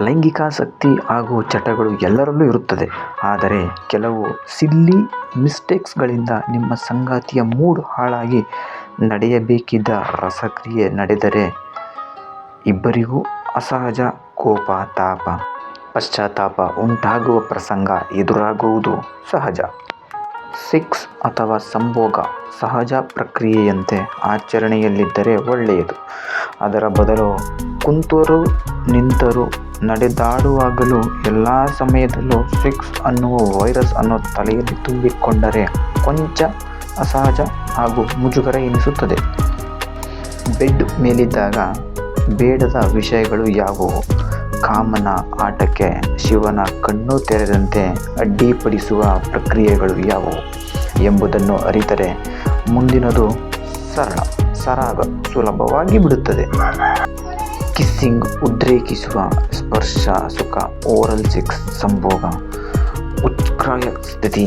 ಲೈಂಗಿಕಾಸಕ್ತಿ ಹಾಗೂ ಚಟಗಳು ಎಲ್ಲರಲ್ಲೂ ಇರುತ್ತದೆ. ಆದರೆ ಕೆಲವು ಸಿಲ್ಲಿ ಮಿಸ್ಟೇಕ್ಸ್ಗಳಿಂದ ನಿಮ್ಮ ಸಂಗಾತಿಯ ಮೂಡ್ ಹಾಳಾಗಿ ನಡೆಯಬೇಕಿದ್ದ ರಸಕ್ರಿಯೆ ನಡೆದರೆ ಇಬ್ಬರಿಗೂ ಅಸಹಜ ಕೋಪ, ತಾಪ, ಪಶ್ಚಾತ್ತಾಪ ಉಂಟಾಗುವ ಪ್ರಸಂಗ ಎದುರಾಗುವುದು ಸಹಜ. ಸೆಕ್ಸ್ ಅಥವಾ ಸಂಭೋಗ ಸಹಜ ಪ್ರಕ್ರಿಯೆಯಂತೆ ಆಚರಣೆಯಲ್ಲಿದ್ದರೆ ಒಳ್ಳೆಯದು. ಅದರ ಬದಲು ಕುಂತರೂ, ನಿಂತರೂ ನಡೆದಾಡುವಾಗಲೂ ಎಲ್ಲ ಸಮಯದಲ್ಲೂ ಫಿಕ್ಸ್ ಅನ್ನುವ ವೈರಸ್ ಅನ್ನು ತಲೆಯಲ್ಲಿ ತುಂಬಿಕೊಂಡರೆ ಕೊಂಚ ಅಸಹಜ ಹಾಗೂ ಮುಜುಗರ ಎನಿಸುತ್ತದೆ. ಬೆಡ್ ಮೇಲಿದ್ದಾಗ ಬೇಡದ ವಿಷಯಗಳು ಯಾವುವು? ಕಾಮನ, ಆಟಕ್ಕೆ, ಶಿವನ ಕಣ್ಣು ತೆರೆದಂತೆ ಅಡ್ಡಿಪಡಿಸುವ ಪ್ರಕ್ರಿಯೆಗಳು ಯಾವುವು ಎಂಬುದನ್ನು ಅರಿತರೆ ಮುಂದಿನದು ಸರಳ, ಸರಾಗ, ಸುಲಭವಾಗಿ ಬಿಡುತ್ತದೆ. ಕಿಸ್ಸಿಂಗ್ ಉದ್ರೇಕಿಸುವ ಸ್ಪರ್ಶ, ಸುಖ ಓರಲ್ ಸೆಕ್ಸ್ ಸಂಭೋಗ, ಉತ್ಕ್ರಾಯ ಸ್ಥಿತಿ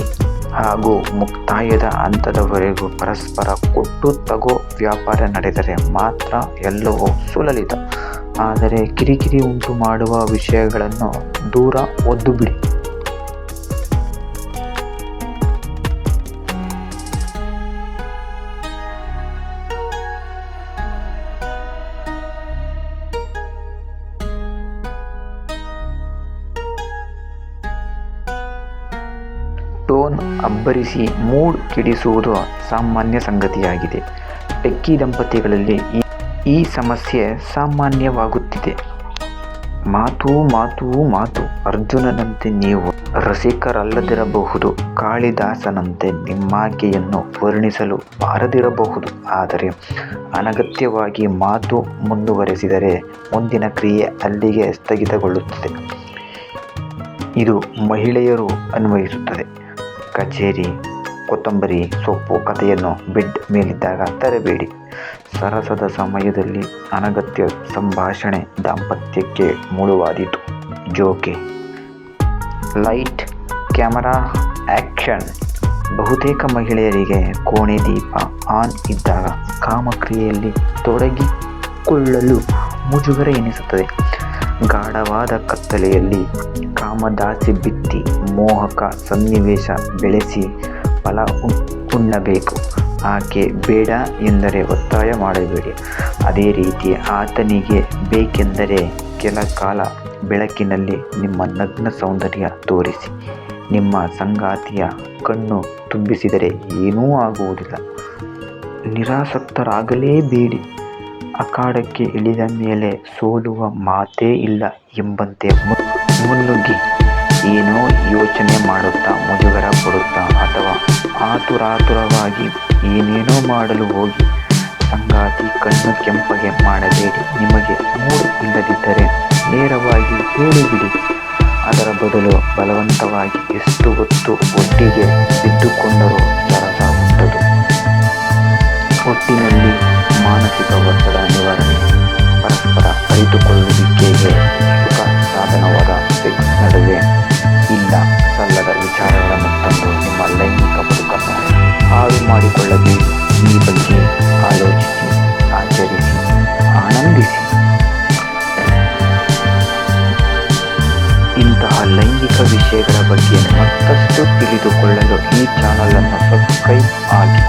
ಹಾಗೂ ಮುಕ್ತಾಯದ ಹಂತದವರೆಗೂ ಪರಸ್ಪರ ಕೊಟ್ಟು ತಗೋ ವ್ಯಾಪಾರ ನಡೆದರೆ ಮಾತ್ರ ಎಲ್ಲವೂ ಸುಲಲಿತ. ಆದರೆ ಕಿರಿಕಿರಿ ಉಂಟು ಮಾಡುವ ವಿಷಯಗಳನ್ನು ದೂರ ಒದ್ದು ಬಿಡಿ. ಟೋನ್ ಅಬ್ಬರಿಸಿ ಮೂಡ್ ಕೆಡಿಸುವುದು ಸಾಮಾನ್ಯ ಸಂಗತಿಯಾಗಿದೆ. ಟೆಕ್ಕಿ ದಂಪತಿಗಳಲ್ಲಿ ಈ ಸಮಸ್ಯೆ ಸಾಮಾನ್ಯವಾಗುತ್ತಿದೆ. ಮಾತು ಮಾತು ಮಾತು ಅರ್ಜುನನಂತೆ ನೀವು ರಸಿಕರಲ್ಲದಿರಬಹುದು. ಕಾಳಿದಾಸನಂತೆ ನಿಮ್ಮಾಕೆಯನ್ನು ವರ್ಣಿಸಲು ಬಾರದಿರಬಹುದು. ಆದರೆ ಅನಗತ್ಯವಾಗಿ ಮಾತು ಮುಂದುವರೆಸಿದರೆ ಮುಂದಿನ ಕ್ರಿಯೆ ಅಲ್ಲಿಗೆ ಸ್ಥಗಿತಗೊಳ್ಳುತ್ತದೆ. ಇದು ಮಹಿಳೆಯರು ಅನ್ವಯಿಸುತ್ತದೆ. ಕಚೇರಿ, ಕೊತ್ತಂಬರಿ, ಸೊಪ್ಪು ಕಥೆಯನ್ನು ಬೆಡ್ ಮೇಲಿದ್ದಾಗ ತರಬೇಡಿ. ಸರಸದ ಸಮಯದಲ್ಲಿ ಅನಗತ್ಯ ಸಂಭಾಷಣೆ ದಾಂಪತ್ಯಕ್ಕೆ ಮುಳುವಾದೀತು. ಜೋಕೆ. ಲೈಟ್ ಕ್ಯಾಮರಾ ಆ್ಯಕ್ಷನ್ ಬಹುತೇಕ ಮಹಿಳೆಯರಿಗೆ ಕೋಣೆ ದೀಪ ಆನ್ ಇದ್ದಾಗ ಕಾಮಕ್ರಿಯೆಯಲ್ಲಿ ತೊಡಗಿಕೊಳ್ಳಲು ಮುಜುಗರ ಎನಿಸುತ್ತದೆ. ಗಾಢವಾದ ಕತ್ತಲೆಯಲ್ಲಿ ಕಾಮದಾಸಿ ಬಿತ್ತಿ ಮೋಹಕ ಸನ್ನಿವೇಶ ಬೆಳೆಸಿ ಫಲ ಉಣ್ಣಬೇಕು ಆಕೆ ಬೇಡ ಎಂದರೆ ಒತ್ತಾಯ ಮಾಡಬೇಡಿ. ಅದೇ ರೀತಿ ಆತನಿಗೆ ಬೇಕೆಂದರೆ ಕೆಲ ಕಾಲ ಬೆಳಕಿನಲ್ಲಿ ನಿಮ್ಮ ನಗ್ನ ಸೌಂದರ್ಯ ತೋರಿಸಿ. ನಿಮ್ಮ ಸಂಗಾತಿಯ ಕಣ್ಣು ತುಂಬಿಸಿದರೆ ಏನೂ ಆಗುವುದಿಲ್ಲ. ನಿರಾಸಕ್ತರಾಗಲೇಬೇಡಿ. ಅಖಾಡಕ್ಕೆ ಇಳಿದ ಮೇಲೆ ಸೋಲುವ ಮಾತೇ ಇಲ್ಲ ಎಂಬಂತೆ ಮುನ್ನುಗ್ಗಿ. ಏನೋ ಯೋಚನೆ ಮಾಡುತ್ತಾ ಮುಜುಗರ ಪಡುತ್ತಾ ಅಥವಾ ಆತುರಾತುರವಾಗಿ ಏನೇನೋ ಮಾಡಲು ಹೋಗಿ ಸಂಗಾತಿ ಕಣ್ಣು ಕೆಂಪಗೆ ಮಾಡಬೇಡಿ. ನಿಮಗೆ ಮೂಡ್ ಇಲ್ಲದಿದ್ದರೆ ನೇರವಾಗಿ ಹೇಳಿಬಿಡಿ ಅದರ ಬದಲು ಬಲವಂತವಾಗಿ ಎಷ್ಟು ಹೊತ್ತು ಒಟ್ಟಿಗೆ ಬಿದ್ದುಕೊಂಡರೂ ಸರಸಾಗುತ್ತದೆ. ಒಟ್ಟಿನಲ್ಲಿ ಮಾನಸಿಕ ಒತ್ತಡ ಅರಿತುಕೊಳ್ಳುವಿಕೆಗೆ ಸುಖ ಸಾಧನವಾದ ಸೆಕ್ಸ್ ನಡುವೆ ಇಲ್ಲ. ಸಲ್ಲದ ವಿಚಾರಗಳನ್ನು ತಂದು ನಿಮ್ಮ ಲೈಂಗಿಕ ಬದುಕನ್ನು ಹಾಳು ಮಾಡಿಕೊಳ್ಳದೆ ಈ ಬಗ್ಗೆ ಆಲೋಚಿಸಿ, ಆಚರಿಸಿ, ಆನಂದಿಸಿ. ಇಂತಹ ಲೈಂಗಿಕ ವಿಷಯಗಳ ಬಗ್ಗೆ ಮತ್ತಷ್ಟು ತಿಳಿದುಕೊಳ್ಳಲು ಈ ಚಾನಲನ್ನು ಸಬ್ಸ್ಕ್ರೈಬ್ ಆಗಿ.